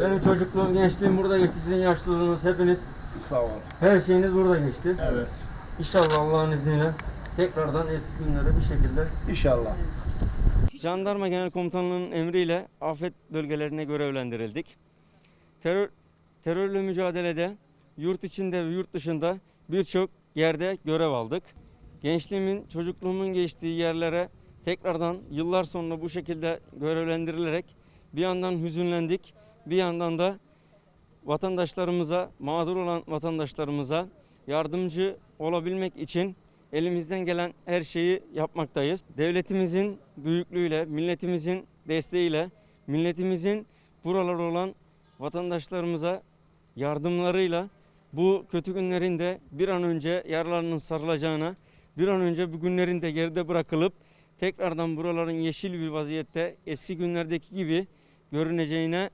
Benim çocukluğum, gençliğim burada geçti. Sizin yaşlılığınız hepiniz, Sağ ol. her şeyiniz burada geçti. Evet. İnşallah Allah'ın izniyle tekrardan eski günlere bir şekilde İnşallah. Jandarma Genel Komutanlığı'nın emriyle afet bölgelerine görevlendirildik. Terör terörle mücadelede yurt içinde ve yurt dışında birçok yerde görev aldık. Gençliğimin, çocukluğumun geçtiği yerlere tekrardan yıllar sonra bu şekilde görevlendirilerek bir yandan hüzünlendik, bir yandan da vatandaşlarımıza, mağdur olan vatandaşlarımıza yardımcı olabilmek için elimizden gelen her şeyi yapmaktayız. Devletimizin büyüklüğüyle, milletimizin desteğiyle, milletimizin buralar olan vatandaşlarımıza yardımlarıyla bu kötü günlerin de bir an önce yaralarının sarılacağına, bir an önce bu günlerin de geride bırakılıp tekrardan buraların yeşil bir vaziyette eski günlerdeki gibi görüneceğine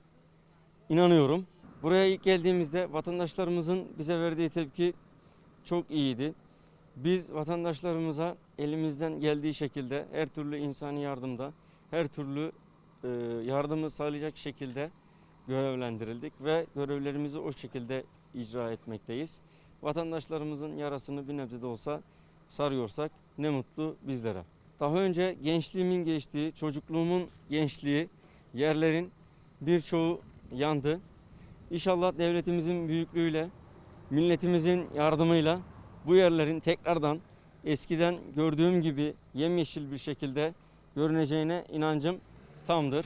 inanıyorum. Buraya ilk geldiğimizde vatandaşlarımızın bize verdiği tepki çok iyiydi. Biz vatandaşlarımıza elimizden geldiği şekilde her türlü insani yardımda, her türlü e, yardımı sağlayacak şekilde görevlendirildik ve görevlerimizi o şekilde icra etmekteyiz. Vatandaşlarımızın yarasını bir nebze de olsa sarıyorsak ne mutlu bizlere. Daha önce gençliğimin geçtiği, çocukluğumun gençliği yerlerin birçoğu yandı. İnşallah devletimizin büyüklüğüyle, milletimizin yardımıyla bu yerlerin tekrardan eskiden gördüğüm gibi yemyeşil bir şekilde görüneceğine inancım tamdır.